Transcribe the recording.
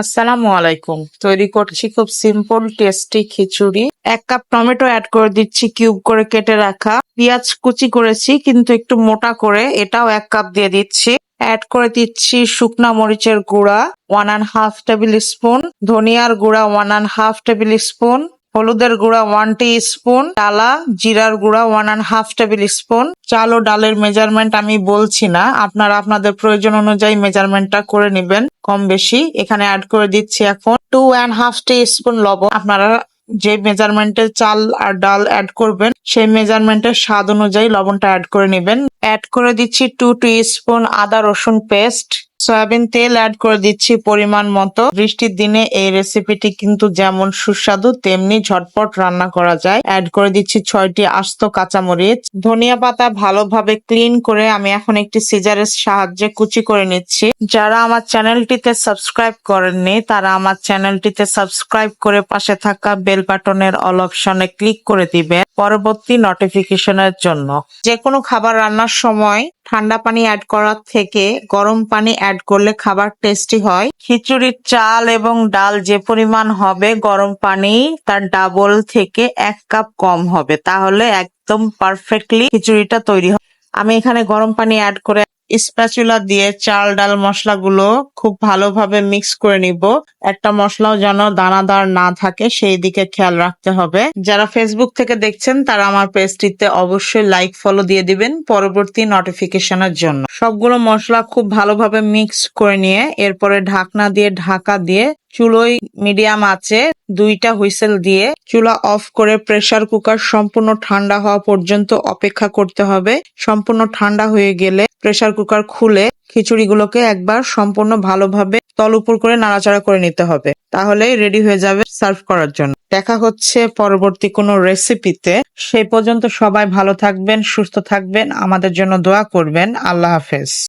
আসসালামু আলাইকুম। তৈরি করছি খুব সিম্পল টেস্টি খিচুড়ি। এক কাপ টমেটো অ্যাড করে দিচ্ছি কিউব করে কেটে রাখা। পেঁয়াজ কুচি করেছি, কিন্তু একটু মোটা করে এটাও এক কাপ দিয়ে দিচ্ছি। অ্যাড করে দিচ্ছি শুকনা মরিচের গুঁড়া one and half tablespoon ধনিয়ার গুঁড়া one and half tablespoon হলুদের গুঁড়া ওয়ান টি স্পুন ডালা, জিরার গুঁড়া one and half tablespoon চাল ও ডালের মেজারমেন্ট আমি বলছি না। আপনারা আপনাদের প্রয়োজন অনুযায়ী মেজারমেন্টটা করে নেবেন। কম বেশি এখানে অ্যাড করে দিচ্ছি এখন two and half teaspoon লবণ। আপনারা যে মেজারমেন্টের চাল আর ডাল অ্যাড করবেন, সেই মেজারমেন্টের স্বাদ অনুযায়ী লবণটা অ্যাড করে নেবেন। অ্যাড করে দিচ্ছি টু টি স্পুন আদা রসুন পেস্ট সয়াবিন তেল অ্যাড করে দিচ্ছি পরিমাণ মতো। বৃষ্টির দিনে এই রেসিপিটি কিন্তু যেমন সুস্বাদু, তেমনি ঝটপট রান্না করা যায়। অ্যাড করে দিচ্ছি ছয়টি আস্ত কাঁচামরিচ। ধনিয়া পাতা ভালোভাবে ক্লিন করে আমি এখন একটি সিজারের সাহায্যে কুচি করে নিচ্ছি। যারা আমার চ্যানেলটিতে সাবস্ক্রাইব করেননি, তারা আমার চ্যানেলটিতে সাবস্ক্রাইব করে পাশে থাকা বেল বাটনের অল অপশনে ক্লিক করে দিবে পরবর্তী নোটিফিকেশনের জন্য। যে কোনো খাবার রান্নার সময় ঠান্ডা পানি অ্যাড করার থেকে গরম পানি অ্যাড করলে খাবার টেস্টি হয়। খিচুড়ির চাল এবং ডাল যে পরিমাণ হবে গরম পানি, তার ডাবল থেকে এক কাপ কম হবে। তাহলে একদম পারফেক্টলি খিচুড়িটা তৈরি হবে আমি এখানে গরম পানি অ্যাড করে স্প্যাচুলা দিয়ে চাল, ডাল মশলাগুলো খুব ভালোভাবে মিক্স করে নিব। একটা মশলাও যেন দানাদার না থাকে, সেই দিকে খেয়াল রাখতে হবে। যারা ফেসবুক থেকে দেখছেন, তারা আমার পেজটিতে অবশ্যই লাইক ফলো দিয়ে দিবেন পরবর্তী নোটিফিকেশনের জন্য। সবগুলো মশলা খুব ভালোভাবে মিক্স করে নিয়ে, এরপরে ঢাকনা দিয়ে, ঢাকা দিয়ে চুলোয় মিডিয়াম আছে, দুইটা হুইসেল দিয়ে চুলা অফ করে প্রেসার কুকার সম্পূর্ণ ঠান্ডা হওয়া পর্যন্ত অপেক্ষা করতে হবে। সম্পূর্ণ ঠান্ডা হয়ে গেলে প্রেসার কুকার খুলে খিচুড়িগুলোকে একবার সম্পূর্ণ ভালোভাবে তল উপর করে নাড়াচাড়া করে নিতে হবে। তাহলেই রেডি হয়ে যাবে সার্ভ করার জন্য। দেখা হচ্ছে পরবর্তী কোনো রেসিপিতে। সেই পর্যন্ত সবাই ভালো থাকবেন, সুস্থ থাকবেন। আমাদের জন্য দোয়া করবেন। আল্লাহ হাফেজ।